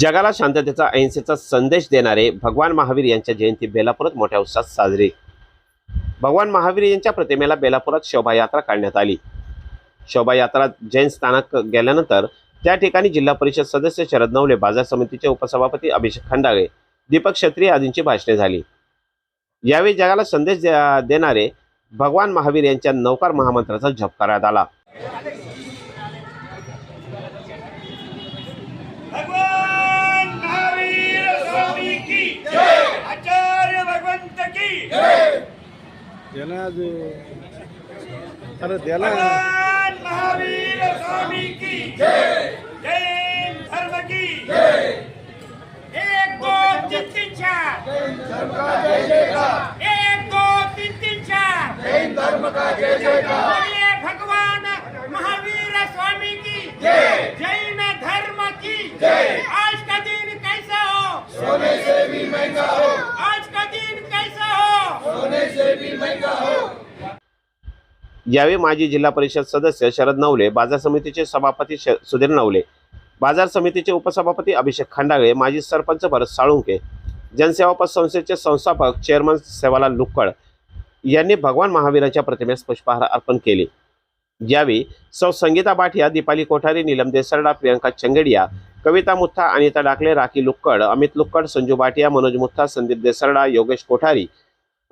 जगाला शांततेचा अहिंसेचा संदेश देणारे भगवान महावीर यांच्या जयंती बेलापुरात मोठ्या उत्साहात साजरी. भगवान महावीर यांच्या प्रतिमेला बेलापुरात शोभायात्रा काढण्यात आली. शोभायात्रा जैन स्थानक गेल्यानंतर त्या ठिकाणी जिल्हा परिषद सदस्य शरद नवले बाजार समितीचे उपसभापती अभिषेक खंडाळे दीपक क्षत्रिय आदींची भाषणे झाली. यावेळी जगाला संदेश देणारे भगवान महावीर यांच्या नौकार महामंत्राचा जप करण्यात आला. आज अरे त्याला महावीर स्वामी की जैन धर्म की एक दो तीन तीन चार एक दो तीन तीन चार बोलिए भगवान महावीर स्वामी की जैन धर्म की आज का दिन कैसा हो सोने से भी महंगा हो आज का दिन कैसा हो यावेळी माजी जिल्हा परिषद सदस्य शरद नवले बाजार समितीचे सभापती सुधीर नवले बाजार समितीचे उपसभापती अभिषेक खंडागळे माजी सरपंच भरत साळुंके जनसेवा पतसंस्थेचे संस्थापक चेअरमन सेवालाल लुक्कड यांनी भगवान महावीरांच्या प्रतिमेस पुष्पहार अर्पण केले. यावेळी सौ संगीता बाठिया दीपाली कोठारी नीलम देसरडा प्रियंका चंगेडिया कविता मुथा अनिता डाकले राखी लुक्कड अमित लुक्कड संजू बाटिया मनोज मुत्था संदीप देसरडा योगेश कोठारी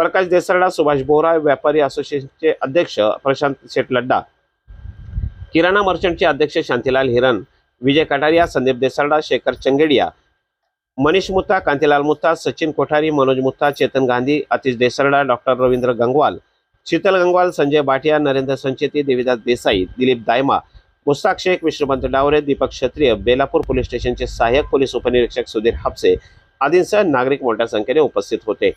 प्रकाश देसरडा सुभाष बोरा व्यापारी असोसिएशनचे अध्यक्ष प्रशांत शेट लड्डा किराणा मर्चंटचे अध्यक्ष शांतीलाल हिरण विजय कटारिया संदीप देसरडा शेखर चंगेडिया मनीष मुत्ता कांतीलाल मुत्ता सचिन कोठारी मनोज मुत्ता चेतन गांधी अतिश देसरडा डॉक्टर रवींद्र गंगवाल शीतल गंगवाल संजय भाटिया नरेंद्र संचेती देवीदास देसाई दिलीप दायमा मुस्ताक शेख विष्णुपंत डावरे दीपक क्षत्रिय बेलापूर पोलीस स्टेशनचे सहाय्यक पोलीस उपनिरीक्षक सुधीर हापसे आदींसह नागरिक मोठ्या संख्येने उपस्थित होते.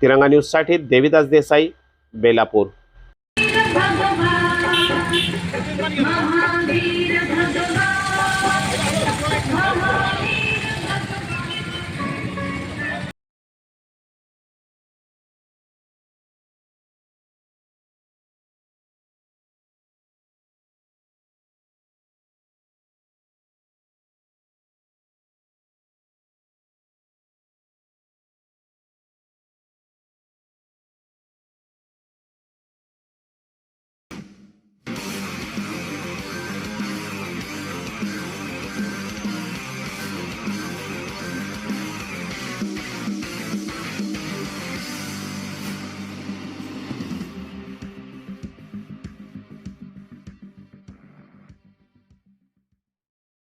तिरंगा न्यूजसाठी देविदास देसाई बेलापूर.